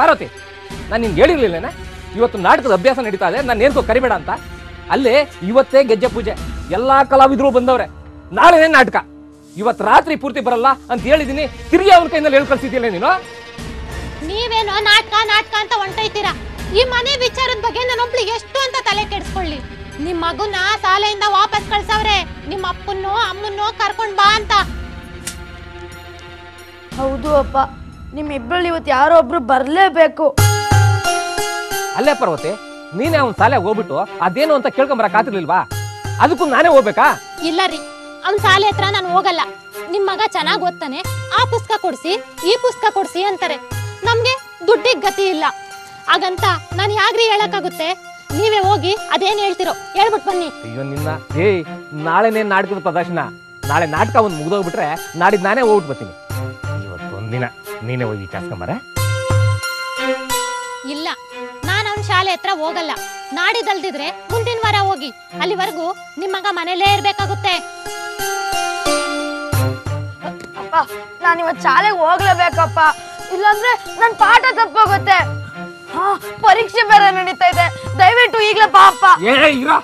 ಪಾರ್ವತಿ ನಾನು ನಿನ್ಗೆ ಹೇಳಿರ್ಲಿಲ್ಲೇನೆ? ಇವತ್ತು ನಾಟಕದ ಅಭ್ಯಾಸ ನಡೀತಾ ಇದೆ ನಾನು ಏನ್ಕೋ ಕರಿಬೇಡ ಅಂತ. ಅಲ್ಲೇ ಇವತ್ತೇ ಗೆಜ್ಜೆ ಪೂಜೆ ಎಲ್ಲಾ ಕಲಾವಿದರು ಬಂದವ್ರೆ. ನಾಳೆನೇ ನಾಟಕ. ಇವತ್ತು ರಾತ್ರಿ ಪೂರ್ತಿ ಬರಲ್ಲ ಅಂತ ಹೇಳಿದೀನಿ ತಿರುಗಿ ಅವ್ರ ಕೈನಲ್ಲಿ ಹೇಳಿ ನೀನು? ನೀವೇನೋ ನಾಟಕ ನಾಟಕ ಅಂತ ಹೊಂಟೈತೀರಾ ಈ ಮನೆ ವಿಚಾರದ ಬಗ್ಗೆ ನನ್ನೊಬ್ಳಿಗೆ ಎಷ್ಟು ಅಂತ ತಲೆ ಕೆಡಿಸ್ಕೊಳ್ಳಿ. ನಿಮ್ ಮಗುನ ಶಾಲೆಯಿಂದ ವಾಪಸ್ ಕಳ್ಸವ್ರೆ ನಿಮ್ ಅಪ್ಪನ್ನೋ ಅಮ್ಮನ್ನೋ ಕರ್ಕೊಂಡ್ ಬಾ ಅಂತ. ಹೌದು ಅಪ್ಪ. ನಿಮ್ಮಿಬ್ರಲ್ಲಿ ಇವತ್ತು ಯಾರೋ ಒಬ್ರು ಬರಲೇಬೇಕು. ಅಲ್ಲೇ ಪರ್ವತಿ ನೀನೇ ಅವ್ನ ಸಾಲೆ ಹೋಗ್ಬಿಟ್ಟು ಅದೇನು ಅಂತ ಕೇಳ್ಕೊಂಬರಕ್ ಆತಿರ್ಲಿಲ್ವಾ ಅದಕ್ಕೂ ನಾನೇ ಹೋಗ್ಬೇಕಾ? ಇಲ್ಲ ರೀ ಅವ್ನ ಶಾಲೆ ಹತ್ರ ನಾನು ಹೋಗಲ್ಲ. ನಿಮ್ ಮಗ ಚೆನ್ನಾಗಿ ಓದ್ತಾನೆ ಆ ಪುಸ್ತಕ ಕೊಡ್ಸಿ ಈ ಪುಸ್ತಕ ಕೊಡ್ಸಿ ಅಂತಾರೆ. ನಮ್ಗೆ ದುಡ್ಡಿಗ್ ಗತಿ ಇಲ್ಲ. ಹಾಗಂತ ನಾನು ಯಾಗ್ರಿ ಹೇಳಕ್ಕಾಗುತ್ತೆ? ನೀವೇ ಹೋಗಿ ಅದೇನ್ ಹೇಳ್ತಿರೋ ಹೇಳ್ಬಿಟ್ ಬನ್ನಿ. ಅಯ್ಯೋ ನಿನ್ನ ಏಯ್ ನಾಳೆನೇ ನಾಟಕದ ಪ್ರದರ್ಶನ. ನಾಳೆ ನಾಟಕ ಒಂದು ಮುಗಿದೋಗ್ಬಿಟ್ರೆ ನಾಡಿದ್ ನಾನೇ ಹೋಗ್ಬಿಟ್ಟು ಬರ್ತೀನಿ. ಇವತ್ತು ಒಂದಿನ ನೀನೇ ಹೋಗಿ ವಿಚಾರಿಸ್ಕೊಂಬರ ಇಲ್ಲ ನಾನು ಅವ್ನ ಶಾಲೆ ಹತ್ರ ಹೋಗಲ್ಲ. ನಾಡಿದಲ್ದಿದ್ರೆ ಮುಂದಿನ ವಾರ ಹೋಗಿ ಅಲ್ಲಿವರೆಗೂ ನಿಮ್ಮ ಮಗ ಮನೇಲೇ ಇರ್ಬೇಕಾಗುತ್ತೆ. ಅಪ್ಪ ನಾನು ಇವತ್ತು ಶಾಲೆಗೆ ಹೋಗ್ಲೇಬೇಕಪ್ಪ. ಇಲ್ಲಾಂದ್ರೆ ನನ್ನ ಪಾಠ ತಪ್ಪೋಗುತ್ತೆ. ಹಾ ಪರೀಕ್ಷೆ ಬೇರೆ ನಡೀತಾ ಇದೆ. ದಯವಿಟ್ಟು ಈಗ್ಲೇ ಬಾ ಅಪ್ಪ. ಏ ಇರೋ.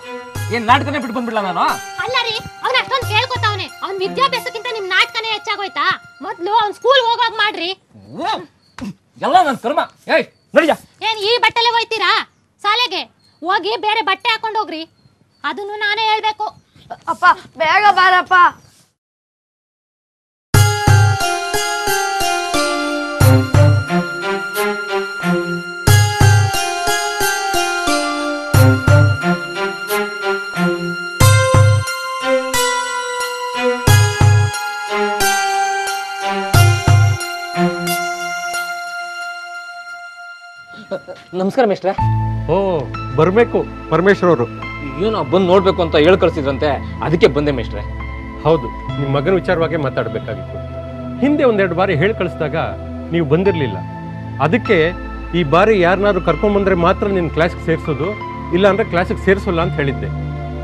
ಏನ್ ನಾಟಕನೇ ಬಿಟ್ಟು ಬಂದ್ಬಿಡ್ಲ ನಾನು? ಅಲ್ಲ ರೀ ಅವ್ನ ಅಷ್ಟೊಂದು ಕೇಳ್ಕೊತಾವನೆ. ಅವ್ನ ವಿದ್ಯಾಭ್ಯಾಸಕ್ಕಿಂತ ನಿಮ್ ನಾಟಕನೇ ಹೆಚ್ಚಾಗೋಯ್ತಾ? ಮೊದ್ಲು ಅವ್ನ ಸ್ಕೂಲ್ ಹೋಗೋಗ್ ಮಾಡ್ರಿ ಎಲ್ಲ ನನ್ನ ಕರ್ಮ. ಏಯ್ ನಡಿಯ. ಏನ್ ಈ ಬಟ್ಟೆಲೆ ಹೋಯ್ತೀರಾ? ಶಾಲೆಗೆ ಹೋಗಿ ಬೇರೆ ಬಟ್ಟೆ ಹಾಕೊಂಡು ಹೋಗ್ರಿ. ಅದನ್ನು ನಾನೇ ಹೇಳ್ಬೇಕು. ಅಪ್ಪ ಬೇಗ ಬಾರಪ್ಪ. ನಮಸ್ಕಾರ ಮಿಸ್ಟ್ರ ಓ ಬರಬೇಕು ಪರಮೇಶ್ವರ್ ಅವರು. ಏನೋ ಬಂದು ನೋಡ್ಬೇಕು ಅಂತ ಹೇಳಿ ಕಳ್ಸಿದ್ರಂತೆ. ಅದಕ್ಕೆ ಬಂದೆ ಮಿಸ್ಟ್ರೆ ಹೌದು ನಿಮ್ಮ ಮಗನ ವಿಚಾರವಾಗಿ ಮಾತಾಡಬೇಕಾಗಿತ್ತು. ಹಿಂದೆ ಒಂದೆರಡು ಬಾರಿ ಹೇಳಿ ಕಳಿಸಿದಾಗ ನೀವು ಬಂದಿರಲಿಲ್ಲ. ಅದಕ್ಕೆ ಈ ಬಾರಿ ಯಾರನ್ನಾದ್ರು ಕರ್ಕೊಂಬಂದ್ರೆ ಮಾತ್ರ ನಿನ್ನ ಕ್ಲಾಸ್ಗೆ ಸೇರಿಸೋದು ಇಲ್ಲ ಅಂದ್ರೆ ಕ್ಲಾಸಿಗೆ ಸೇರಿಸೋಲ್ಲ ಅಂತ ಹೇಳಿದ್ದೆ.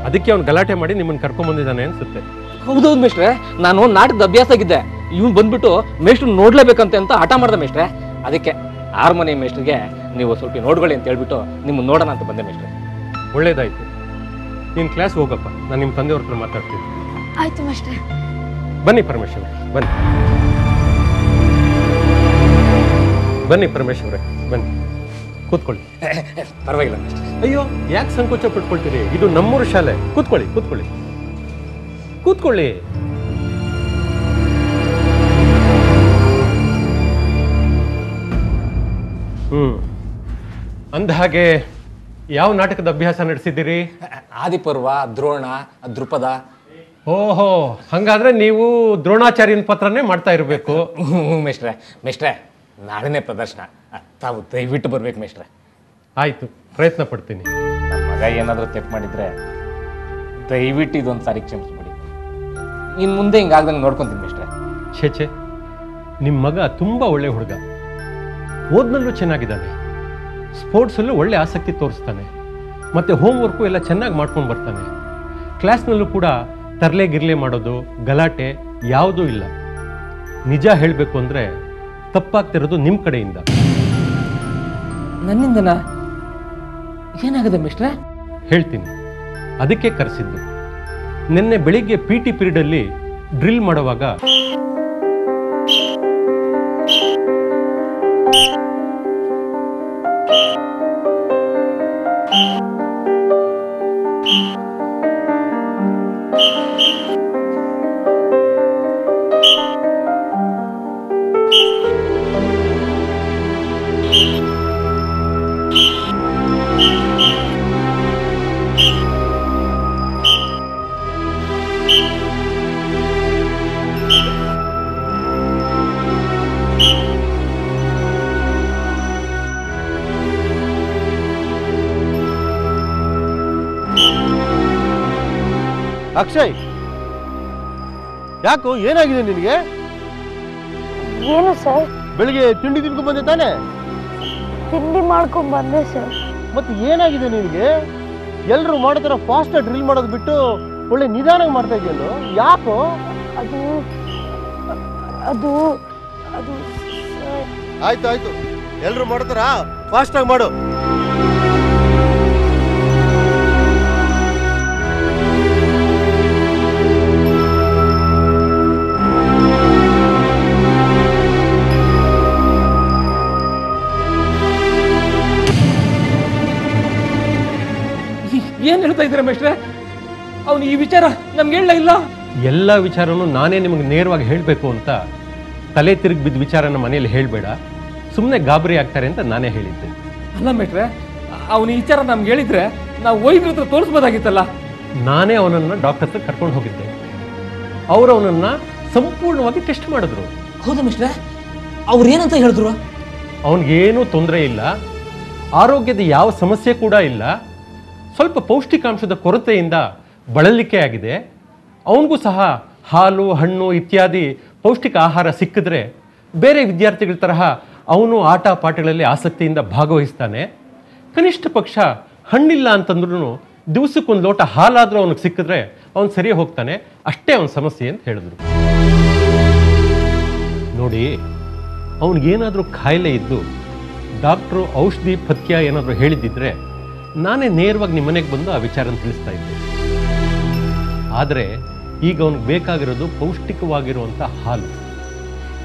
ಅದಕ್ಕೆ ಅವ್ನು ಗಲಾಟೆ ಮಾಡಿ ನಿಮ್ಮನ್ನು ಕರ್ಕೊಂಬಂದಿದ್ದಾನೆ ಅನ್ಸುತ್ತೆ. ಹೌದೌದು ಮಿಸ್ಟ್ರೆ ನಾನು ನಾಟಕದ ಅಭ್ಯಾಸ ಆಗಿದ್ದೆ. ಇವ್ನು ಬಂದ್ಬಿಟ್ಟು ಮೇಷ್ಟ್ರು ನೋಡ್ಲೇಬೇಕಂತೆ ಅಂತ ಹಠ ಮಾಡ್ದೆ ಮೇಷ್ಟ್ರೆ. ಅದಕ್ಕೆ ಆರ್ಮನಿ ಮೇಷ್ಟ್ರಿಗೆ ನೀವು ಸ್ವಲ್ಪ ನೋಡ್ಕೊಳ್ಳಿ ಅಂತ ಹೇಳ್ಬಿಟ್ಟು ನಿಮ್ಮನ್ನ ನೋಡೋಣ ಅಂತ ಬಂದೆ ಮಿಸ್ಟ್ರೆ ಒಳ್ಳೇದಾಯ್ತು. ನೀನು ಕ್ಲಾಸ್ ಹೋಗಪ್ಪ. ನಾನು ನಿಮ್ಮ ತಂದೆಯವ್ರ ಹತ್ರ ಮಾತಾಡ್ತೀನಿ. ಆಯ್ತು ಮಾಸ್ಟ್ರೆ ಬನ್ನಿ ಪರಮೇಶ್ವರ ಬನ್ನಿ. ಬನ್ನಿ ಪರಮೇಶ್ವರ ಬನ್ನಿ. ಕೂತ್ಕೊಳ್ಳಿ. ಪರವಾಗಿಲ್ಲ ಮಿಸ್ಟ್ರೆ ಅಯ್ಯೋ ಯಾಕೆ ಸಂಕೋಚ ಪಟ್ಕೊಳ್ತೀರಿ? ಇದು ನಮ್ಮೂರು ಶಾಲೆ. ಕೂತ್ಕೊಳ್ಳಿ ಕೂತ್ಕೊಳ್ಳಿ. ಕೂತ್ಕೊಳ್ಳಿ. ಹ್ಮ್. ಅಂದ ಹಾಗೆ ಯಾವ ನಾಟಕದ ಅಭ್ಯಾಸ ನಡೆಸಿದ್ದೀರಿ? ಆದಿಪರ್ವ ದ್ರೋಣ ದ್ರುಪದ. ಓಹೋ ಹಂಗಾದ್ರೆ ನೀವು ದ್ರೋಣಾಚಾರ್ಯನ ಪತ್ರನೇ ಮಾಡ್ತಾ ಇರಬೇಕು. ಹ್ಞೂ ಮೇಷ್ಟ್ರೆ ಮೇಷ್ಟ್ರೆ ನಾಳೆನೇ ಪ್ರದರ್ಶನ. ತಾವು ದಯವಿಟ್ಟು ಬರ್ಬೇಕು ಮೇಷ್ಟ್ರೆ. ಆಯ್ತು ಪ್ರಯತ್ನ ಪಡ್ತೀನಿ. ನನ್ನ ಮಗ ಏನಾದರೂ ತಪ್ಪು ಮಾಡಿದ್ರೆ ದಯವಿಟ್ಟು ಇದೊಂದು ಸಾರಿ ಕ್ಷಮಿಸ್ಬಿಡಿ. ಇನ್ನು ಮುಂದೆ ಹಿಂಗಾಗ್ದಂಗೆ ನೋಡ್ಕೊಂತೀನಿ ಮೇಷ್ಟ್ರೆ. ಛೇ ಛೇ ನಿಮ್ಮ ಮಗ ತುಂಬ ಒಳ್ಳೆ ಹುಡುಗ. ಓದ್ನಲ್ಲೂ ಚೆನ್ನಾಗಿದ್ದಾನೆ. ಸ್ಪೋರ್ಟ್ಸಲ್ಲೂ ಒಳ್ಳೆ ಆಸಕ್ತಿ ತೋರಿಸ್ತಾನೆ. ಮತ್ತು ಹೋಮ್ವರ್ಕು ಎಲ್ಲ ಚೆನ್ನಾಗಿ ಮಾಡ್ಕೊಂಡು ಬರ್ತಾನೆ. ಕ್ಲಾಸ್ನಲ್ಲೂ ಕೂಡ ತರಲೆ ಗಿರಲೆ ಮಾಡೋದು ಗಲಾಟೆ ಯಾವುದೂ ಇಲ್ಲ. ನಿಜ ಹೇಳಬೇಕು ಅಂದರೆ ತಪ್ಪಾಗ್ತಿರೋದು ನಿಮ್ಮ ಕಡೆಯಿಂದ. ನನ್ನಿಂದನಾ? ಏನಾಗಿದೆ ಮಿಸ್ಟ್ರೆ? ಹೇಳ್ತೀನಿ. ಅದಕ್ಕೆ ಕರೆಸಿದ್ದು. ನಿನ್ನೆ ಬೆಳಿಗ್ಗೆ ಪಿ ಟಿ ಪೀರಿಯಡಲ್ಲಿ ಡ್ರಿಲ್ ಮಾಡುವಾಗ ಅಕ್ಷಯ್ ಯಾಕೋ ಏನಾಗಿದೆ ನಿನಗೆ? ಏನು ಸರ್? ಬೆಳಿಗ್ಗೆ ತಿಂಡಿ ತಿನ್ಕೊಂಡ್ ಬಂದೆ ತಾನೆ? ತಿಂಡಿ ಮಾಡ್ಕೊಂಡ್ ಬಂದೆ ಸರ್. ಮತ್ತೆ ಏನಾಗಿದೆ ನಿನಗೆ? ಎಲ್ಲರೂ ಮಾಡೋತರ ಫಾಸ್ಟ್ ಡ್ರಿಲ್ ಮಾಡೋದು ಬಿಟ್ಟು ಒಳ್ಳೆ ನಿಧಾನವಾಗಿ ಮಾಡ್ತಾ ಇದೆಯಲ್ಲ ಯಾಕೋ? ಅದು ಅದು ಅದು ಆಯ್ತು ಆಯ್ತು. ಎಲ್ಲರೂ ಮಾಡ್ತಾರಾ ಫಾಸ್ಟ್ ಆಗಿ ಮಾಡು. ಏನ್ ಹೇಳ್ತಾ ಇದ್ದೀರಾ ಮೇಷ್ಟ್ರೆ? ಅವನು ಈ ವಿಚಾರ ನಮ್ಗೆ ಹೇಳ ಇಲ್ಲ. ಎಲ್ಲ ವಿಚಾರನೂ ನಾನೇ ನಿಮಗೆ ನೇರವಾಗಿ ಹೇಳಬೇಕು ಅಂತ ತಲೆ ತಿರುಗಿ ಬಿದ್ದ ವಿಚಾರನ ಮನೆಯಲ್ಲಿ ಹೇಳಬೇಡ. ಸುಮ್ಮನೆ ಗಾಬರಿ ಆಗ್ತಾರೆ ಅಂತ ನಾನೇ ಹೇಳಿದ್ದೆ. ಅಲ್ಲ ಮೇಟ್ರೆ ಅವನ ಈ ವಿಚಾರ ನಮ್ಗೆ ಹೇಳಿದ್ರೆ ನಾವು ವೈದ್ಯರ ಹತ್ರ ತೋರಿಸ್ಬೋದಾಗಿತ್ತಲ್ಲ. ನಾನೇ ಅವನನ್ನು ಡಾಕ್ಟರ್ ಹತ್ರ ಕರ್ಕೊಂಡು ಹೋಗಿದ್ದೆ. ಅವರು ಅವನನ್ನು ಸಂಪೂರ್ಣವಾಗಿ ಟೆಸ್ಟ್ ಮಾಡಿದ್ರು. ಹೌದಾ ಮಿಸ್ಟ್ರೆ ಅವ್ರು ಏನಂತ ಹೇಳಿದ್ರು? ಅವನಿಗೇನೂ ತೊಂದರೆ ಇಲ್ಲ. ಆರೋಗ್ಯದ ಯಾವ ಸಮಸ್ಯೆ ಕೂಡ ಇಲ್ಲ. ಸ್ವಲ್ಪ ಪೌಷ್ಟಿಕಾಂಶದ ಕೊರತೆಯಿಂದ ಬಳಲಿಕೆ ಆಗಿದೆ. ಅವನಿಗೂ ಸಹ ಹಾಲು, ಹಣ್ಣು ಇತ್ಯಾದಿ ಪೌಷ್ಟಿಕ ಆಹಾರ ಸಿಕ್ಕಿದ್ರೆ ಬೇರೆ ವಿದ್ಯಾರ್ಥಿಗಳ ತರಹ ಅವನು ಆಟ ಪಾಠಗಳಲ್ಲಿ ಆಸಕ್ತಿಯಿಂದ ಭಾಗವಹಿಸ್ತಾನೆ. ಕನಿಷ್ಠ ಪಕ್ಷ ಹಣ್ಣಿಲ್ಲ ಅಂತಂದ್ರೂ ದಿವಸಕ್ಕೊಂದು ಲೋಟ ಹಾಲಾದರೂ ಅವನಿಗೆ ಸಿಕ್ಕಿದ್ರೆ ಅವನು ಸರಿ ಹೋಗ್ತಾನೆ. ಅಷ್ಟೇ ಅವನ ಸಮಸ್ಯೆ ಅಂತ ಹೇಳಿದ್ರು. ನೋಡಿ, ಅವನಿಗೇನಾದರೂ ಖಾಯಿಲೆ ಇದ್ದು ಡಾಕ್ಟ್ರು ಔಷಧಿ ಪಥ್ಯ ಏನಾದರೂ ಹೇಳಿದ್ದಿದ್ರೆ ನಾನೇ ನೇರವಾಗಿ ನಿಮ್ಮ ಮನೆಗೆ ಬಂದು ಆ ವಿಚಾರನ ತಿಳಿಸ್ತಾ ಇದ್ದೆ. ಆದರೆ ಈಗ ಅವನಿಗೆ ಬೇಕಾಗಿರೋದು ಪೌಷ್ಟಿಕವಾಗಿರುವಂಥ ಹಾಲು.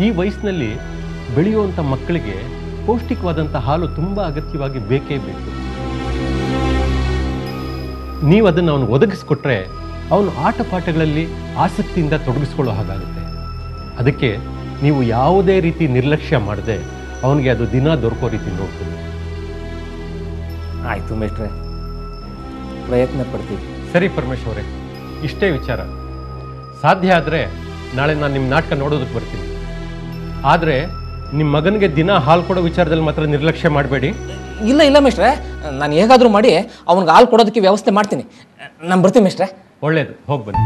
ಈ ವಯಸ್ಸಿನಲ್ಲಿ ಬೆಳೆಯುವಂಥ ಮಕ್ಕಳಿಗೆ ಪೌಷ್ಟಿಕವಾದಂಥ ಹಾಲು ತುಂಬ ಅಗತ್ಯವಾಗಿ ಬೇಕೇ ಬೇಕು. ನೀವು ಅದನ್ನು ಅವನು ಒದಗಿಸ್ಕೊಟ್ರೆ ಅವನು ಆಟ ಪಾಠಗಳಲ್ಲಿ ಆಸಕ್ತಿಯಿಂದ ತೊಡಗಿಸ್ಕೊಳ್ಳೋ ಹಾಗಾಗುತ್ತೆ. ಅದಕ್ಕೆ ನೀವು ಯಾವುದೇ ರೀತಿ ನಿರ್ಲಕ್ಷ್ಯ ಮಾಡದೆ ಅವನಿಗೆ ಅದು ದಿನ ದೊರಕೋ ರೀತಿ ನೋಡ್ಕೊಳ್ಳಿ. ಆಯ್ತು ಮೇಷ್ಟ್ರೆ ಪ್ರಯತ್ನ ಪಡ್ತೀವಿ. ಸರಿ ಪರಮೇಶ್ವರೇ ಇಷ್ಟೇ ವಿಚಾರ. ಸಾಧ್ಯ ಆದರೆ ನಾಳೆ ನಾನು ನಿಮ್ಮ ನಾಟಕ ನೋಡೋದಕ್ಕೆ ಬರ್ತೀನಿ. ಆದರೆ ನಿಮ್ಮ ಮಗನಿಗೆ ದಿನ ಹಾಲು ಕೊಡೋ ವಿಚಾರದಲ್ಲಿ ಮಾತ್ರ ನಿರ್ಲಕ್ಷ್ಯ ಮಾಡಬೇಡಿ. ಇಲ್ಲ ಇಲ್ಲ ಮಿಸ್ಟ್ರೆ ನಾನು ಹೇಗಾದರೂ ಮಾಡಿ ಅವ್ನಿಗೆ ಹಾಲು ಕೊಡೋದಕ್ಕೆ ವ್ಯವಸ್ಥೆ ಮಾಡ್ತೀನಿ. ನಾನು ಬರ್ತೀನಿ ಮಿಸ್ಟ್ರೆ ಒಳ್ಳೇದು ಹೋಗಿ ಬನ್ನಿ.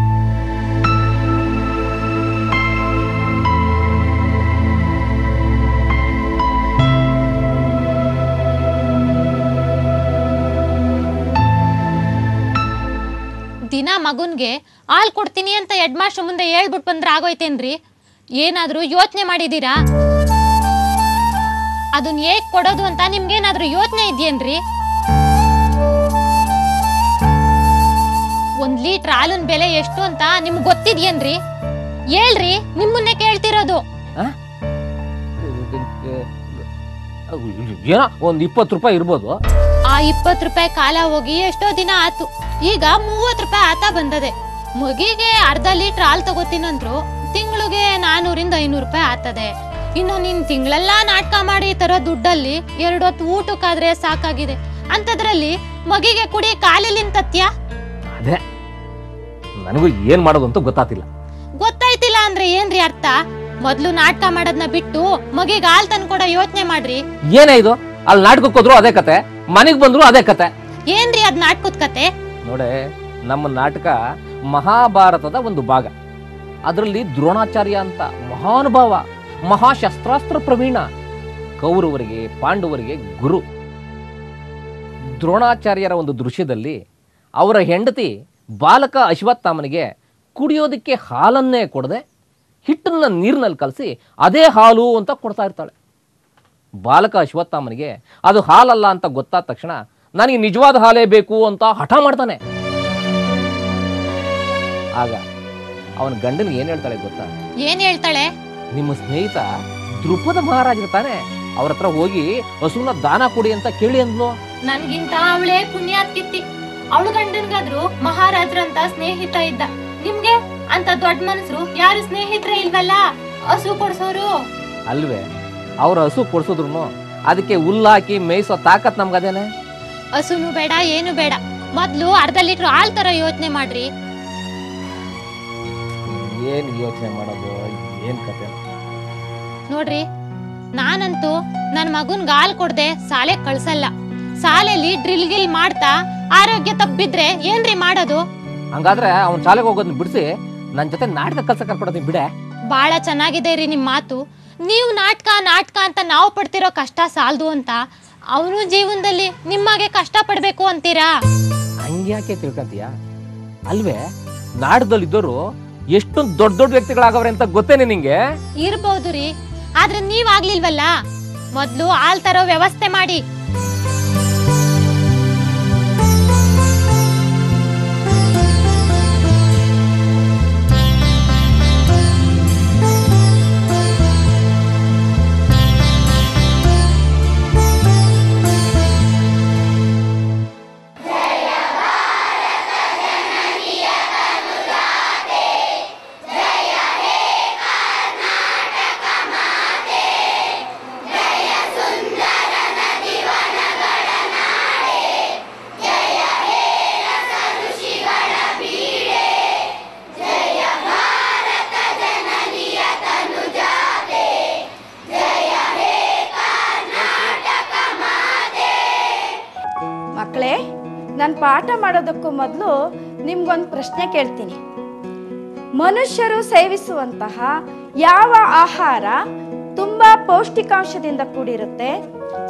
ಮಗುನ್ಗೆ ಹಾಲ್ ಕೊಡ್ತೀನಿ ಅಂತ ಹೆಡ್ ಮಾಸ್ಟರ್ ಮುಂದೆ ಹೇಳ್ಬಿಟ್ಟು ಬಂದ್ರೆ ಆಗೋಯ್ತೇನ್ರಿ ಏನಾದ್ರೂ ಯೋಚನೆ ಮಾಡಿದೀರಾ ಅದನ್ನ ಹೇಗ್ ಕೊಡೋದು ಅಂತ ನಿಮ್ಗೇನಾದ್ರೂ ಯೋಚನೆ ಇದೆಯೇನ್ರಿ ಒಂದ್ ಲೀಟರ್ ಹಾಲಿನ ಬೆಲೆ ಎಷ್ಟು ಅಂತ ನಿಮ್ಗೆ ಗೊತ್ತಿದ್ಯೇನ್ರಿ ಹೇಳ್ರಿ ನಿಮ್ಮನ್ನೇ ಕೇಳ್ತಿರೋದು ಏನೋ ಒಂದು ಇಪ್ಪತ್ತು ರೂಪಾಯಿ ಇರ್ಬೋದು ಆ ಇಪ್ಪತ್ ರೂಪಾಯಿ ಕಾಲ ಹೋಗಿ ಎಷ್ಟೋ ದಿನ ಆತು ಈಗ ಮೂವತ್ ರೂಪಾಯಿ ಆತ ಬಂದದೆ. ಮಗಿಗೆ ಅರ್ಧ ಲೀಟರ್ ಹಾಲು ತಗೋತೀನಂದ್ರು ತಿಂಗಳಿಗೆ ನಾನೂರಿಂದ ಐನೂರು ರೂಪಾಯಿ ಆತದೆ. ಇನ್ನು ನಿನ್ ತಿಂಗಳೆಲ್ಲ ನಾಟಕ ಮಾಡಿ ತರೋ ದುಡ್ಡಲ್ಲಿ ಎರಡು ಹೊತ್ತು ಊಟಕ್ಕಾದ್ರೆ ಸಾಕಾಗಿದೆ. ಅಂತದ್ರಲ್ಲಿ ಮಗಿಗೆ ಕುಡಿ ಕಾಲಿಲಿಂತತ್ಯ ಅದೇ. ನನಗೂ ಏನು ಮಾಡೋದು ಅಂತ ಗೊತ್ತಾತಿಲ್ಲ ಗೊತ್ತಾಯ್ತಿಲ್ಲ ಅಂದ್ರೆ ಏನ್ರಿ ಅರ್ಥ? ಮೊದ್ಲು ನಾಟಕ ಮಾಡೋದ್ನ ಬಿಟ್ಟು ಮಗಿಗೆ ಹಾಲ್ ತಂದ್ಕೊಡೋ ಯೋಚನೆ ಮಾಡ್ರಿ. ಏನೇ ಇದು? ಅಲ್ಲಿ ನಾಟಕಕ್ಕೆ ಹೋದ್ರು ಅದೇ ಕತೆ. ಮನೆಗೆ ಬಂದ್ರು ಅದೇ ಕತೆ. ಏನ್ರಿ ಅದ್ ನಾಟಕದ ಕತೆ? ನೋಡೆ ನಮ್ಮ ನಾಟಕ ಮಹಾಭಾರತದ ಒಂದು ಭಾಗ. ಅದರಲ್ಲಿ ದ್ರೋಣಾಚಾರ್ಯ ಅಂತ ಮಹಾನುಭಾವ ಮಹಾಶಸ್ತ್ರಾಸ್ತ್ರ ಪ್ರವೀಣ ಕೌರವರಿಗೆ ಪಾಂಡವರಿಗೆ ಗುರು. ದ್ರೋಣಾಚಾರ್ಯರ ಒಂದು ದೃಶ್ಯದಲ್ಲಿ ಅವರ ಹೆಂಡತಿ ಬಾಲಕ ಅಶ್ವತ್ಥಾಮನಿಗೆ ಕುಡಿಯೋದಕ್ಕೆ ಹಾಲನ್ನೇ ಕೊಡದೆ ಹಿಟ್ಟನ್ನ ನೀರಿನಲ್ಲಿ ಕಲಸಿ ಅದೇ ಹಾಲು ಅಂತ ಕೊಡ್ತಾ ಇರ್ತಾಳೆ. ಬಾಲಕ ಅಶ್ವತ್ಥಾಮನಿಗೆ ಅದು ಹಾಲಲ್ಲ ಅಂತ ಗೊತ್ತಾದ ತಕ್ಷಣ ನನಗೆ ನಿಜವಾದ ಹಾಲೇ ಬೇಕು ಅಂತ ಹಠ ಮಾಡ್ತಾನೆ. ಆಗ ಅವನ ಗಂಡನಿಗೆ ಏನ್ ಹೇಳ್ತಾಳೆ ಗೊತ್ತಾ? ಏನ್ ಹೇಳ್ತಾಳೆ? ನಿಮ್ಮ ಸ್ನೇಹಿತ ದೃಪದ ಮಹಾರಾಜರು ತಾನೆ. ಅವ್ರ ಹತ್ರ ಹೋಗಿ ಹಸುನ ದಾನ ಕೊಡಿ ಅಂತ ಕೇಳಿ ಅಂದ್ಲು. ನನ್ಗಿಂತ ಅವಳೇ ಪುಣ್ಯಾತ್ಕಿತ್ತಿ ಅವಳ ಗಂಡನ್ಗಾದ್ರು ಮಹಾರಾಜ್ರಂತ ಸ್ನೇಹಿತ ಇದ್ದ. ನಿಮ್ಗೆ ಅಂತ ದೊಡ್ಡ ಮನಸ್ರು ಯಾರು ಸ್ನೇಹಿತರೇ ಇಲ್ವಲ್ಲ? ಹಸು ಕೊಡ್ಸೋರು. ಅಲ್ವೇ? ಅವ್ರ ಹಸು ಕೊಡ್ಸಿದ್ರು ಅದಕ್ಕೆ ಹುಲ್ಲಾಕಿ ಮೇಯಿಸೋ ತಾಕತ್ ನಮ್ಗದೇನೆ? ಹಸುನು ಬೇಡ ಏನು ಬೇಡ. ಮೊದ್ಲು ಅರ್ಧ ಲೀಟರ್ ಹಾಲ್ ತರ ಯೋಚನೆ ಮಾಡ್ರಿ. ಏನ್ ಯೋಚನೆ ಮಾಡೋದು? ಏನ್ ಕತೆ? ನೋಡ್ರಿ ನಾನಂತೂ ನನ್ ಮಗುನ್ ಹಾಲ್ ಕೊಡ್ದೆ ಸಾಲೆ ಕಳ್ಸಲ್ಲ. ಶಾಲೆಲಿ ಡ್ರಿಲ್ ಗಿಲ್ ಮಾಡ್ತಾ ಆರೋಗ್ಯ ತಪ್ಪಿದ್ರೆ ಏನ್ರಿ ಮಾಡೋದು? ಹಂಗಾದ್ರೆ ಅವ್ನ ಶಾಲೆಗೆ ಹೋಗೋದನ್ನ ಬಿಡಿಸಿ ನನ್ ಜೊತೆ ನಾಟಕ ಕಲ್ಸಕ್ ಕರ್ಕೊಡೋದು ಬಿಡೆ. ಬಹಳ ಚೆನ್ನಾಗಿದೆ ರೀ ನಿಮ್ ಮಾತು. ನೀವು ನಾಟಕ ನಾಟಕ ಅಂತ ನಾವು ಪಡ್ತಿರೋ ಕಷ್ಟ ಸಾಲದು ಅಂತ ಅವನು ಜೀವನದಲ್ಲಿ ನಿಮ್ಮಾಗೆ ಕಷ್ಟ ಪಡ್ಬೇಕು ಅಂತೀರಾ? ಹಂಗ್ಯಾಕೆ ತಿಳ್ಕೊಂತೀಯ? ಅಲ್ವೇ ನಾಟಕದಲ್ಲಿದ್ದವರು ಎಷ್ಟೊಂದು ದೊಡ್ಡ ದೊಡ್ಡ ವ್ಯಕ್ತಿಗಳಾಗವ್ರೆ ಅಂತ ಗೊತ್ತೇನೆ ನಿಂಗೆ? ಇರ್ಬೋದು ರೀ ಆದ್ರೆ ನೀವ್ ಆಗ್ಲಿಲ್ವಲ್ಲ? ಮೊದ್ಲು ಹಾಲ್ ತರೋ ವ್ಯವಸ್ಥೆ ಮಾಡಿ. ಪಾಠ ಮಾಡೋದಕ್ಕೂ ಮೊದಲು ನಿಮ್ಗೊಂದು ಪ್ರಶ್ನೆ ಕೇಳ್ತೀನಿ. ಮನುಷ್ಯರು ಸೇವಿಸುವಂತಹ ಯಾವ ಆಹಾರ ತುಂಬಾ ಪೌಷ್ಟಿಕಾಂಶದಿಂದ ಕೂಡಿರುತ್ತೆ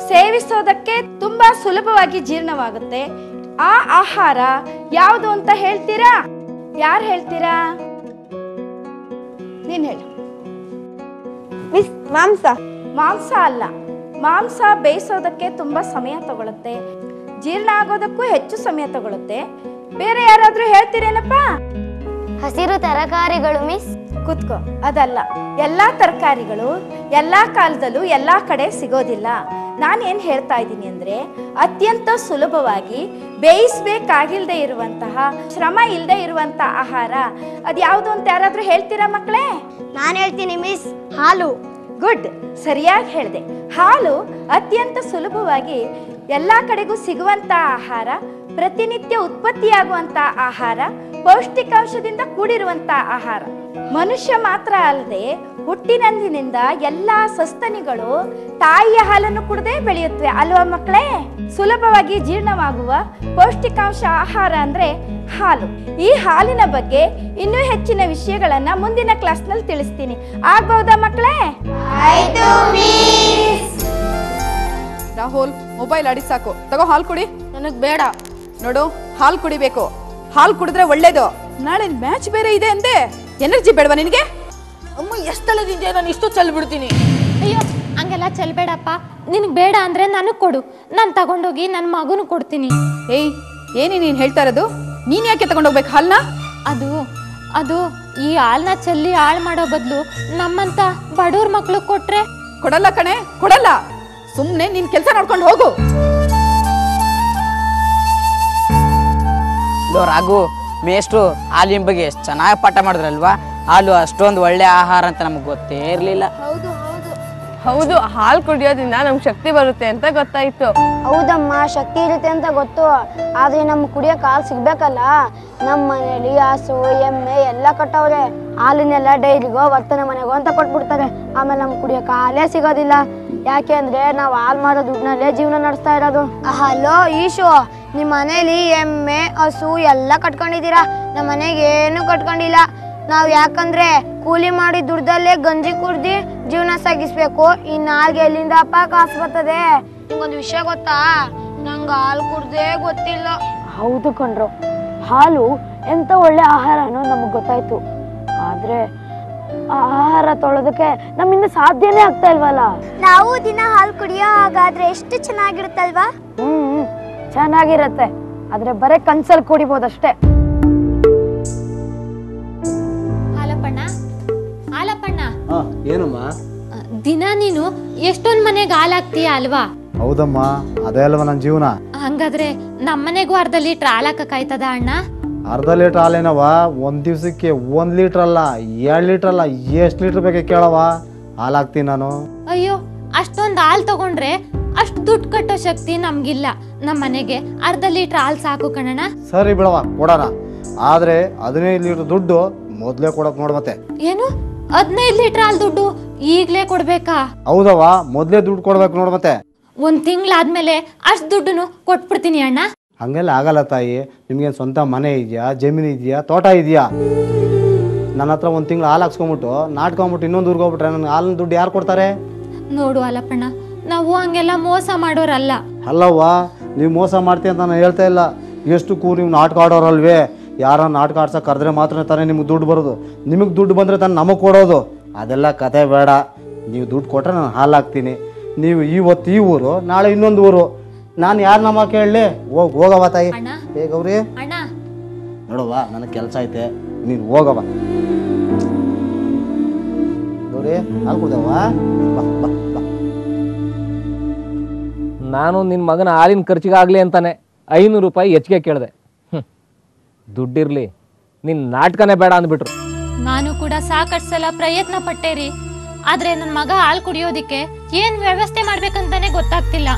ಸೇವಿಸೋದಕ್ಕೆ ತುಂಬಾ ಸುಲಭವಾಗಿ ಜೀರ್ಣವಾಗುತ್ತೆ ಆ ಆಹಾರ ಯಾವುದು ಅಂತ ಹೇಳ್ತೀರಾ? ಯಾರು ಹೇಳ್ತೀರಾ? ನೀನ್ ಹೇಳು. ಮಿಸ್ ಮಾಂಸ. ಮಾಂಸ ಅಲ್ಲ ಮಾಂಸ ಬೇಯಿಸೋದಕ್ಕೆ ತುಂಬಾ ಸಮಯ ತಗೊಳುತ್ತೆ. ಜೀರ್ಣ ಆಗೋದಕ್ಕೂ ಹೆಚ್ಚು ಸಮಯ ತಗೊಳುತ್ತೆ. ಬೇರೆ ಯಾರಾದ್ರೂ ಹೇಳ್ತೀರೇನಪ್ಪ? ಹಸಿರು ತರಕಾರಿಗಳು ಮಿಸ್ ಕುತ್ಕೋ. ಅದಲ್ಲ ಎಲ್ಲಾ ತರಕಾರಿಗಳು ಎಲ್ಲಾ ಕಾಲದಲ್ಲೂ ಎಲ್ಲಾ ಕಡೆ ಸಿಗೋದಿಲ್ಲ. ನಾನು ಏನ್ ಹೇಳ್ತಾ ಇದ್ದೀನಿ ಅಂದ್ರೆ ಅತ್ಯಂತ ಸುಲಭವಾಗಿ ಬೇಯಿಸ್ಬೇಕಾಗಿಲ್ದೆ ಇರುವಂತಹ ಶ್ರಮ ಇಲ್ಲದೆ ಇರುವಂತ ಆಹಾರ. ಅದ್ಯಾವುದು ಅಂತ ಯಾರಾದ್ರೂ ಹೇಳ್ತೀರಾ ಮಕ್ಕಳೇ? ನಾನು ಹೇಳ್ತೀನಿ ಮಿಸ್ ಹಾಲು. ಗುಡ್. ಸರಿಯಾಗಿ ಹೇಳಿದೆ. ಹಾಲು ಅತ್ಯಂತ ಸುಲಭವಾಗಿ ಎಲ್ಲ ಕಡೆಗೂ ಸಿಗುವಂತ ಆಹಾರ, ಪ್ರತಿನಿತ್ಯ ಉತ್ಪತ್ತಿಯಾಗುವಂತ ಆಹಾರ, ಪೌಷ್ಟಿಕಾಂಶದಿಂದ ಕೂಡಿರುವಂತ ಆಹಾರ. ಮನುಷ್ಯ ಮಾತ್ರ ಅಲ್ಲದೆ ಹುಟ್ಟಿನಂದಿನಿಂದ ಎಲ್ಲಾ ಸಸ್ತನಿಗಳು ತಾಯಿಯ ಹಾಲನ್ನು ಕುಡದೆ ಬೆಳೆಯುತ್ತವೆ ಅಲ್ವಾ ಮಕ್ಕಳೇ? ಸುಲಭವಾಗಿ ಜೀರ್ಣವಾಗುವ ಪೌಷ್ಟಿಕಾಂಶ ಆಹಾರ ಅಂದ್ರೆ ಹಾಲು. ಈ ಹಾಲಿನ ಬಗ್ಗೆ ಇನ್ನೂ ಹೆಚ್ಚಿನ ವಿಷಯಗಳನ್ನ ಮುಂದಿನ ಕ್ಲಾಸ್ನಲ್ಲಿ ತಿಳಿಸ್ತೀನಿ. ಆಗ್ಬಹುದಾ ಮಕ್ಕಳೇ? ರಾಹುಲ್ ಮೊಬೈಲ್ ಅಡಿ ಸಾಕು. ತಗೋ ಹಾಲು ಕುಡಿ. ನನಗ್ ಬೇಡ. ನೋಡು ಹಾಲು ಕುಡಿಬೇಕು. ಹಾಲು ಕುಡಿದ್ರೆ ಒಳ್ಳೇದು. ನಾಳೆ ಮ್ಯಾಚ್ ಬೇರೆ ಇದೆ ಅಂದೆ. ಎನರ್ಜಿ ಬೇಡವಾ ನಿನಗೆ? ಅಮ್ಮ ಎಷ್ಟಲ್ಲದಿದ್ಯಾ ನಾನು ಇಷ್ಟು ಚೆಲ್ಬಿಡ್ತೀನಿ? ಅಯ್ಯೋ ಹಂಗೆಲ್ಲ ಚೆಲ್ಬೇಡಪ್ಪ. ನಿನಗೆ ಬೇಡ ಅಂದ್ರೆ ನನಗೆ ಕೊಡು. ನಾನು ತಗೊಂಡೋಗಿ ನನ್ನ ಮಗುನು ಕೊಡ್ತೀನಿ. ಏಯ್ ಏನೇ ನೀನು ಹೇಳ್ತಾ ಇರೋದು? ನೀನ್ ಯಾಕೆ ತಗೊಂಡೋಗ್ಬೇಕು ಹಾಲ್ನ? ಅದು ಅದು ಈ ಹಾಲ್ನ ಚೆಲ್ಲಿ ಹಾಳು ಮಾಡೋ ಬದಲು ನಮ್ಮಂತ ಬಡವ್ರ ಮಕ್ಳು ಕೊಟ್ರೆ? ಕೊಡಲ್ಲ ಕಣೆ ಕೊಡಲ್ಲ. ಸುಮ್ನೆ ನಿನ್ ಕೆಲಸ ನೋಡ್ಕೊಂಡು ಹೋಗು. ರಾಘು ಮೇಷ್ಟ್ರು ಹಾಲಿನ ಬಗ್ಗೆ ಎಷ್ಟು ಚೆನ್ನಾಗಿ ಪಾಠ ಮಾಡಿದ್ರಲ್ವಾ? ಹಾಲು ಅಷ್ಟೊಂದು ಒಳ್ಳೆ ಆಹಾರ ಅಂತ ನಮ್ಗೆ ಗೊತ್ತೇ ಇರಲಿಲ್ಲ. ಹೌದು. ಹಾಲು ಕುಡಿಯೋದ್ರಿಂದ ನಮ್ಗೆ ಶಕ್ತಿ ಬರುತ್ತೆ ಅಂತ ಗೊತ್ತಾಯ್ತು. ಹೌದಮ್ಮ ಶಕ್ತಿ ಇರುತ್ತೆ ಅಂತ ಗೊತ್ತು. ಆದ್ರೆ ನಮ್ಗೆ ಕುಡಿಯೋಕೆ ಹಾಲು ಸಿಗ್ಬೇಕಲ್ಲ? ನಮ್ಮ ಮನೇಲಿ ಹಸು ಎಮ್ಮೆ ಎಲ್ಲ ಕಟ್ಟವ್ರೆ. ಹಾಲನ್ನೆಲ್ಲ ಡೈರಿಗೋ ವರ್ತನೆ ಮನೆಗೋ ಅಂತ ಕೊಟ್ಬಿಡ್ತಾರೆ. ಆಮೇಲೆ ನಮ್ಗೆ ಕುಡಿಯೋಕೆ ಹಾಲೇ ಸಿಗೋದಿಲ್ಲ. ಯಾಕೆ ಅಂದ್ರೆ ನಾವು ಹಾಲು ಮಾರೋ ದುಡ್ಡಿನಲ್ಲೇ ಜೀವನ ನಡೆಸ್ತಾ ಇರೋದು. ಹಲೋ ಈಶು ನಿಮ್ಮ ಮನೇಲಿ ಎಮ್ಮೆ ಹಸು ಎಲ್ಲ ಕಟ್ಕೊಂಡಿದ್ದೀರಾ? ನಮ್ಮ ಮನೆಗೆ ಏನು ಕಟ್ಕೊಂಡಿಲ್ಲ. ನಾವ್ ಯಾಕಂದ್ರೆ ಕೂಲಿ ಮಾಡಿ ದುಡ್ದಲ್ಲೇ ಗಂಜಿ ಕುಡ್ದಿ ಜೀವನ ಸಾಗಿಸ್ಬೇಕು. ಈ ನಾಲ್ಗೆ ಎಲ್ಲಿಂದ ಅಪ್ಪ ಕಾಸು ಬರ್ತದೆ? ನಿಮ್ಗೊಂದು ವಿಷಯ ಗೊತ್ತಾ? ನಂಗೆ ಹಾಲು ಕುಡ್ದೇ ಗೊತ್ತಿಲ್ಲ. ಹೌದು ಕಣ್ರು. ಹಾಲು ಎಂತ ಒಳ್ಳೆ ಆಹಾರ ಅನ್ನೋ ನಮಗ್ ಗೊತ್ತಾಯ್ತು. ಆದ್ರೆ ಆಹಾರ ತೊಳೋದಕ್ಕೆ ನಮ್ಮಿಂದ ಸಾಧ್ಯನೇ ಆಗ್ತಾ ಇಲ್ವಲ್ಲ? ನಾವು ದಿನ ಹಾಲು ಕುಡಿಯೋ ಹಾಗಾದ್ರೆ ಎಷ್ಟು ಚೆನ್ನಾಗಿರುತ್ತಲ್ವಾ? ಹ್ಮ್ ಚೆನ್ನಾಗಿರತ್ತೆ. ಆದ್ರೆ ಬರೇ ಕನ್ಸಲ್ ಕುಡಿಬೋದಷ್ಟೇ. ಏನಮ್ಮ? ದಿನ ನೀನು ಎಷ್ಟೊಂದ್ ಮನೆಗೆ ಹಾಲಾಗ್ತೀಯ ಅಲ್ವಾ? ಹೌದಮ್ಮ ಅದೇ ಅಲ್ವಾ ನನ್ನ ಜೀವನ? ಹಂಗಾದ್ರೆ ನಮ್ಮನೆಗೂ ಅರ್ಧ ಲೀಟ್ರ್ ಹಾಲಾಕಾಯ್ತದ ಅಣ್ಣ? ಅರ್ಧ ಲೀಟರ್ ಹಾಲೇನವ ಒಂದ್ ದಿವ್ಸಕ್ಕೆ ಒಂದ್ ಲೀಟ್ರ್ ಅಲ್ಲ ಎರಡ್ ಲೀಟರ್ ಅಲ್ಲ ಎಷ್ಟ್ ಲೀಟರ್ ಬೇಕು ಕೇಳವ ಹಾಲಾಗ್ತೀನಿ ನಾನು. ಅಯ್ಯೋ ಅಷ್ಟೊಂದು ಹಾಲು ತಗೊಂಡ್ರೆ ಅಷ್ಟು ದುಡ್ಡು ಕಟ್ಟೋ ಶಕ್ತಿ ನಮ್ಗಿಲ್ಲ. ನಮ್ಮ ಮನೆಗೆ ಅರ್ಧ ಲೀಟರ್ ಹಾಲು ಸಾಕು ಕಣಣ್ಣ. ಸರಿ ಬಿಡವ ಕೊಡೋಣ. ಆದ್ರೆ ಹದಿನೈದು ಲೀಟರ್ ದುಡ್ಡು ಮೊದ್ಲೇ ಕೊಡಕ್ ನೋಡ್ ಮತ್ತೆ. ಏನು? ಹದಿನೈದು ಲೀಟರ್ ಹಾಲು ದುಡ್ಡು ಈಗ್ಲೇ ಕೊಡ್ಬೇಕಾ? ಹೌದವ ಮೊದ್ಲೇ ದುಡ್ಡು ಕೊಡ್ಬೇಕು ನೋಡ್ ಮತ್ತೆ. ಒಂದ್ ತಿಂಗ್ಳಾದ್ಮೇಲೆ ಅಷ್ಟು ದುಡ್ಡನ್ನು ಕೊಟ್ಬಿಡ್ತೀನಿ ಅಣ್ಣ. ಹಂಗೆಲ್ಲ ಆಗಲ್ಲ ತಾಯಿ ನಿಮ್ಗೇನು ಸ್ವಂತ ಮನೆ ಇದೆಯಾ ಜಮೀನು ಇದೆಯಾ ತೋಟ ಇದೆಯಾ? ನನ್ನ ಹತ್ರ ಒಂದು ತಿಂಗಳು ಹಾಲು ಹಾಕ್ಸ್ಕೊಂಬಿಟ್ಟು ನಾಟ್ಕೊಂಬಿಟ್ಟು ಇನ್ನೊಂದು ಊರಿಗೆ ಹೋಗ್ಬಿಟ್ರೆ ನನ್ ಹಾಲಿನ ದುಡ್ಡು ಯಾರು ಕೊಡ್ತಾರೆ? ನೋಡು ಅಲ್ಲಪ್ಪಣ್ಣ ನಾವು ಹಂಗೆಲ್ಲ ಮೋಸ ಮಾಡೋರಲ್ಲ. ಅಲ್ಲವ್ವ ನೀವು ಮೋಸ ಮಾಡ್ತೀಯ ಅಂತ ನಾನು ಹೇಳ್ತಾ ಇಲ್ಲ. ಎಷ್ಟು ನೀವು ನಾಟಕ ಆಡೋರಲ್ವೇ? ಯಾರ ನಾಟಕ ಆಡ್ಸಕ್ಕೆ ಕರೆದ್ರೆ ಮಾತ್ರ ತಾನೇ ನಿಮ್ಗೆ ದುಡ್ಡು ಬರೋದು. ನಿಮಗೆ ದುಡ್ಡು ಬಂದರೆ ತಾನು ನಮಗೆ ಕೊಡೋದು. ಅದೆಲ್ಲ ಕತೆ ಬೇಡ. ನೀವು ದುಡ್ಡು ಕೊಟ್ಟರೆ ನಾನು ಹಾಲು ಹಾಕ್ತೀನಿ ನೀವು ಇವತ್ತು ಈ ಊರು ನಾಳೆ ಇನ್ನೊಂದು ಊರು. ನಾನು ಯಾರು ನಮ್ಮ ಕೇಳಲಿ? ಹೋಗಿ ಹೋಗವ ತಾಯಿ. ಹೇಗವ್ರಿ ನೋಡುವ ಗೌರಿ. ಅಣ್ಣ. ನೋಡವ್ವ ನನಗೆ ಕೆಲಸ ಐತೆ. ನೀನು ಹೋಗವ ಗೌರಿ ಹಾಲು ಕುಡ್ದವ್ವ. ಬಾ ಬಾ ಬಾ ನಾನು ನಿನ್ನ ಮಗನ ಹಾಲಿನ ಖರ್ಚಿಗಾಗಲಿ ಅಂತಾನೆ ಐನೂರು ರೂಪಾಯಿ ಹೆಚ್ಚಿಗೆ ಕೇಳಿದೆ. ದುಡ್ಡಿರಲಿ. ನಿನ್ನ ನಾಟಕನೇ ಬೇಡ ಅಂದ್ಬಿಟ್ರು. ನಾನು ಕೂಡ ಸಾಕಷ್ಟು ಸಲ ಪ್ರಯತ್ನ ಪಟ್ಟೆ ರೀ. ಆದ್ರೆ ನನ್ನ ಮಗ ಹಾಲು ಕುಡಿಯೋದಿಕ್ಕೆ ಏನ್ ವ್ಯವಸ್ಥೆ ಮಾಡ್ಬೇಕಂತಾನೆ ಗೊತ್ತಾಗ್ತಿಲ್ಲ.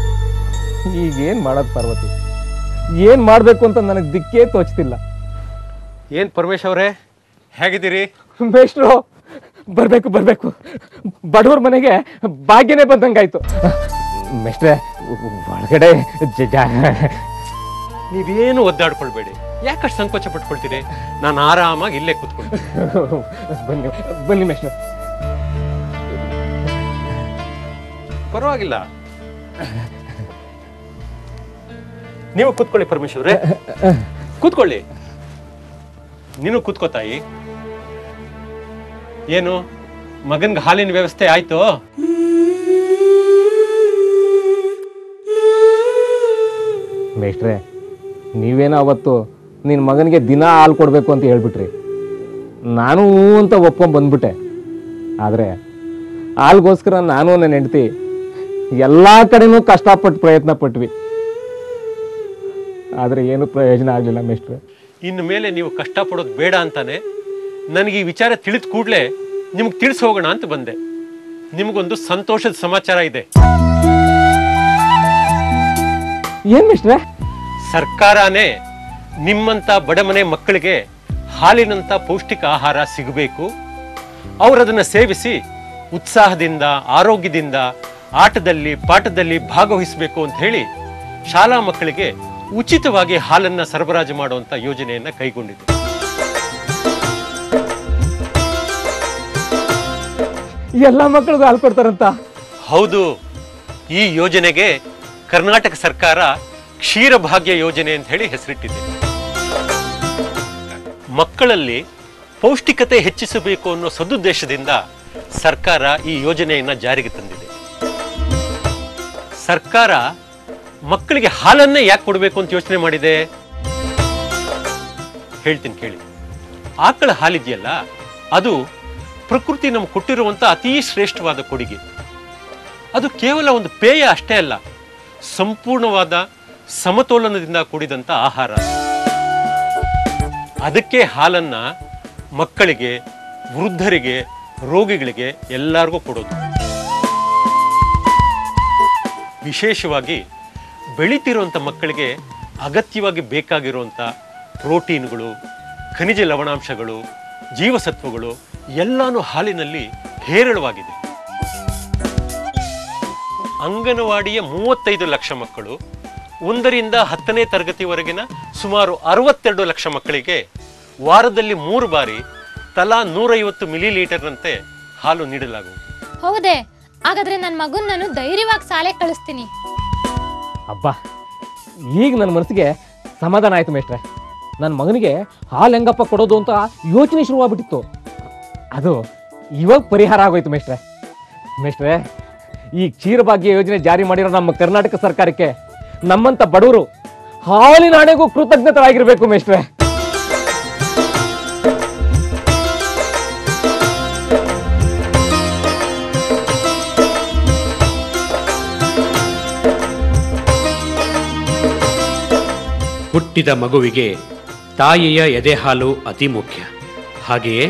ಈಗ ಏನು ಮಾಡೋದು ಪಾರ್ವತಿ? ಏನು ಮಾಡಬೇಕು ಅಂತ ನನಗೆ ದಿಕ್ಕೇ ತೋಚ್ತಿಲ್ಲ. ಏನು ಪರಮೇಶ್ ಅವರೇ? ಹೇಗಿದ್ದೀರಿ? ಮೇಷ್ಟ್ರು ಬರಬೇಕು ಬರಬೇಕು. ಬಡವ್ರ ಮನೆಗೆ ಭಾಗ್ಯನೇ ಬಂದಂಗಾಯ್ತು. ಮೇಷ್ಟ್ರೆ ಒಳಗಡೆ ಜ- ಜ- ನೀವೇನು ಒದ್ದಾಡ್ಕೊಳ್ಬೇಡಿ. ಯಾಕಷ್ಟು ಸಂಕೋಚ ಪಟ್ಕೊಳ್ತೀರಿ? ನಾನು ಆರಾಮಾಗಿ ಇಲ್ಲೇ ಕೂತ್ಕೊಳ್ತೀನಿ. ಬನ್ನಿ ಬನ್ನಿ ಮೇಷ್ಟ್ರೆ. ಪರವಾಗಿಲ್ಲ. ನೀವು ಕೂತ್ಕೊಳ್ಳಿ ಪರಮೇಶ್ವರೇ ಕೂತ್ಕೊಳ್ಳಿ. ನೀನು ಕೂತ್ಕೋತಾಯಿ ಏನು ಮಗನ್ಗೆ ಹಾಲಿನ ವ್ಯವಸ್ಥೆ ಆಯ್ತು? ಮೇಷ್ಟ್ರೆ ನೀವೇನೋ ಅವತ್ತು ನಿನ್ನ ಮಗನಿಗೆ ದಿನ ಹಾಲು ಕೊಡಬೇಕು ಅಂತ ಹೇಳ್ಬಿಟ್ರಿ. ನಾನು ಅಂತ ಒಪ್ಕೊಂಡು ಬಂದ್ಬಿಟ್ಟೆ. ಆದರೆ ಹಾಲ್ಗೋಸ್ಕರ ನಾನು ನನ್ನ ಹೆಂಡತಿ ಎಲ್ಲ ಕಡೆನೂ ಕಷ್ಟಪಟ್ಟು ಪ್ರಯತ್ನ ಪಟ್ವಿ. ಆದರೆ ಏನು ಪ್ರಯೋಜನ ಆಗಲಿಲ್ಲ ಮೇಷ್ಟ್ರೆ ಇನ್ನು ಮೇಲೆ ನೀವು ಕಷ್ಟಪಡೋದು ಬೇಡ ಅಂತಾನೆ ನನಗೆ ಈ ವಿಚಾರ ತಿಳಿದ ಕೂಡಲೇ ನಿಮ್ಗೆ ತಿಳಿಸ್ ಹೋಗೋಣ ಅಂತ ಬಂದೆ. ನಿಮಗೊಂದು ಸಂತೋಷದ ಸಮಾಚಾರ ಇದೆ. ಏನು ಮೇಷ್ಟ್ರೆ ಸರ್ಕಾರನೇ ನಿಮ್ಮಂಥ ಬಡಮನೆ ಮಕ್ಕಳಿಗೆ ಹಾಲಿನಂಥ ಪೌಷ್ಟಿಕ ಆಹಾರ ಸಿಗಬೇಕು. ಅವರದನ್ನು ಸೇವಿಸಿ ಉತ್ಸಾಹದಿಂದ ಆರೋಗ್ಯದಿಂದ ಆಟದಲ್ಲಿ ಪಾಠದಲ್ಲಿ ಭಾಗವಹಿಸಬೇಕು ಅಂತ ಹೇಳಿ ಶಾಲಾ ಮಕ್ಕಳಿಗೆ ಉಚಿತವಾಗಿ ಹಾಲನ್ನು ಸರಬರಾಜು ಮಾಡುವಂಥ ಯೋಜನೆಯನ್ನು ಕೈಗೊಂಡಿದೆ. ಎಲ್ಲ ಮಕ್ಕಳಿಗೂ ಹಾಲು ಕೊಡ್ತಾರಂತ? ಹೌದು ಈ ಯೋಜನೆಗೆ ಕರ್ನಾಟಕ ಸರ್ಕಾರ ಕ್ಷೀರಭಾಗ್ಯ ಯೋಜನೆ ಅಂತ ಹೇಳಿ ಹೆಸರಿಟ್ಟಿದೆ ಮಕ್ಕಳಲ್ಲಿ ಪೌಷ್ಟಿಕತೆ ಹೆಚ್ಚಿಸಬೇಕು ಅನ್ನೋ ಸದುದ್ದೇಶದಿಂದ ಸರ್ಕಾರ ಈ ಯೋಜನೆಯನ್ನ ಜಾರಿಗೆ ತಂದಿದೆ. ಸರ್ಕಾರ ಮಕ್ಕಳಿಗೆ ಹಾಲನ್ನೇ ಯಾಕೆ ಕೊಡಬೇಕು ಅಂತ ಯೋಚನೆ ಮಾಡಿದೆ? ಹೇಳ್ತೀನಿ ಕೇಳಿ. ಆಕಳ ಹಾಲಿದೆಯಲ್ಲ, ಅದು ಪ್ರಕೃತಿ ನಮ್ಗೆ ಕೊಟ್ಟಿರುವಂಥ ಅತೀ ಶ್ರೇಷ್ಠವಾದ ಕೊಡುಗೆ. ಅದು ಕೇವಲ ಒಂದು ಪೇಯ ಅಷ್ಟೇ ಅಲ್ಲ, ಸಂಪೂರ್ಣವಾದ ಸಮತೋಲನದಿಂದ ಕೂಡಿದಂತ ಆಹಾರ. ಅದಕ್ಕೆ ಹಾಲನ್ನ ಮಕ್ಕಳಿಗೆ, ವೃದ್ಧರಿಗೆ, ರೋಗಿಗಳಿಗೆ ಎಲ್ಲರಿಗೂ ಕೊಡೋದು. ವಿಶೇಷವಾಗಿ ಬೆಳೀತಿರುವಂಥ ಮಕ್ಕಳಿಗೆ ಅಗತ್ಯವಾಗಿ ಬೇಕಾಗಿರುವಂಥ ಪ್ರೋಟೀನ್ಗಳು, ಖನಿಜ ಲವಣಾಂಶಗಳು, ಜೀವಸತ್ವಗಳು ಎಲ್ಲಾನು ಹಾಲಿನಲ್ಲಿ ಹೇರಳವಾಗಿದೆ. ಅಂಗನವಾಡಿಯ ಮೂವತ್ತೈದು ಲಕ್ಷ ಮಕ್ಕಳು ಒಂದರಿಂದ ಹತ್ತನೇ ತರಗತಿವರೆಗಿನ ಸುಮಾರು ಅರವತ್ತೆರಡು ಲಕ್ಷ ಮಕ್ಕಳಿಗೆ ವಾರದಲ್ಲಿ ಮೂರು ಬಾರಿ ತಲಾ ನೂರೈವತ್ತು ಮಿಲಿ ಲೀಟರ್ನಂತೆ ಹಾಲು ನೀಡಲಾಗುವುದು. ಹೌದೇ ಹಾಗಾದ್ರೆ ನನ್ನ ಮಗುನ್ ನಾನು ಧೈರ್ಯವಾಗಿ ಶಾಲೆ ಕಳಿಸ್ತೀನಿ. ಅಬ್ಬಾ ಈಗ ನನ್ನ ಮನಸ್ಸಿಗೆ ಸಮಾಧಾನ ಆಯ್ತು ಮೇಷ್ಟ್ರೆ. ನನ್ನ ಮಗನಿಗೆ ಹಾಲು ಹೆಂಗಪ್ಪ ಕೊಡೋದು ಅಂತ ಯೋಚನೆ ಶುರುವಾಗ್ಬಿಟ್ಟಿತ್ತು. ಅದು ಇವಾಗ ಪರಿಹಾರ ಆಗೋಯ್ತು ಮೇಷ್ಟ್ರೆ. ಮೇಷ್ಟ್ರೆ ಈ ಕ್ಷೀರಭಾಗ್ಯ ಯೋಜನೆ ಜಾರಿ ಮಾಡಿರೋ ನಮ್ಮ ಕರ್ನಾಟಕ ಸರ್ಕಾರಕ್ಕೆ ನಮ್ಮಂತ ಬಡವರು ಹಾಲಿನ ಹಣೆಗೂ ಕೃತಜ್ಞತರಾಗಿರ್ಬೇಕು ಮೇಷ್ಟ್ರೆ. ಹುಟ್ಟಿದ ಮಗುವಿಗೆ ತಾಯಿಯ ಎದೆ ಹಾಲು ಅತಿ ಮುಖ್ಯ. ಹಾಗೆಯೇ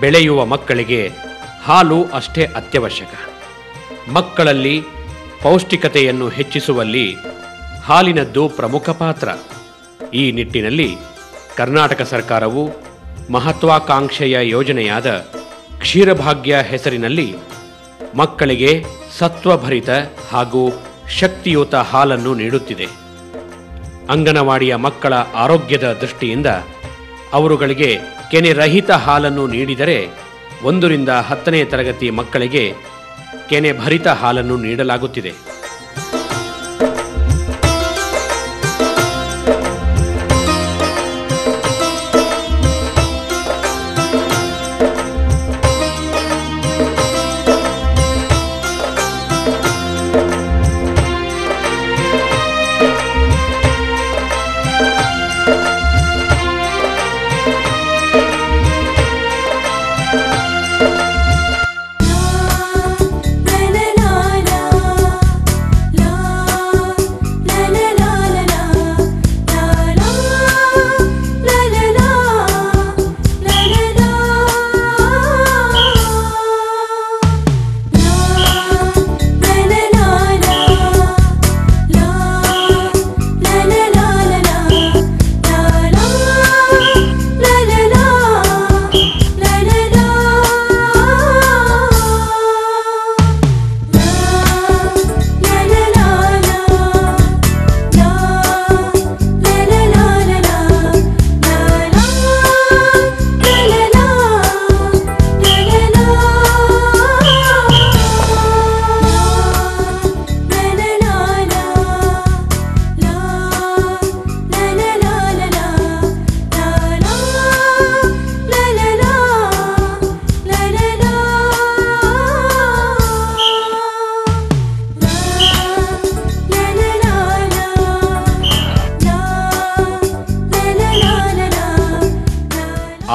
ಬೆಳೆಯುವ ಮಕ್ಕಳಿಗೆ ಹಾಲು ಅಷ್ಟೇ ಅತ್ಯವಶ್ಯಕ. ಮಕ್ಕಳಲ್ಲಿ ಪೌಷ್ಟಿಕತೆಯನ್ನು ಹೆಚ್ಚಿಸುವಲ್ಲಿ ಹಾಲಿನದ್ದು ಪ್ರಮುಖ ಪಾತ್ರ. ಈ ನಿಟ್ಟಿನಲ್ಲಿ ಕರ್ನಾಟಕ ಸರ್ಕಾರವು ಮಹತ್ವಾಕಾಂಕ್ಷೆಯ ಯೋಜನೆಯಾದ ಕ್ಷೀರಭಾಗ್ಯ ಹೆಸರಿನಲ್ಲಿ ಮಕ್ಕಳಿಗೆ ಸತ್ವಭರಿತ ಹಾಗೂ ಶಕ್ತಿಯುತ ಹಾಲನ್ನು ನೀಡುತ್ತಿದೆ. ಅಂಗನವಾಡಿಯ ಮಕ್ಕಳ ಆರೋಗ್ಯದ ದೃಷ್ಟಿಯಿಂದ ಅವರುಗಳಿಗೆ ಕೆನೆರಹಿತ ಹಾಲನ್ನು ನೀಡಿದರೆ ಒಂದರಿಂದ ಹತ್ತನೇ ತರಗತಿ ಮಕ್ಕಳಿಗೆ ಕೆನೆ ಭರಿತ ಹಾಲನ್ನು ನೀಡಲಾಗುತ್ತಿದೆ.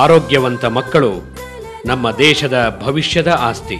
ಆರೋಗ್ಯವಂತ ಮಕ್ಕಳು ನಮ್ಮ ದೇಶದ ಭವಿಷ್ಯದ ಆಸ್ತಿ.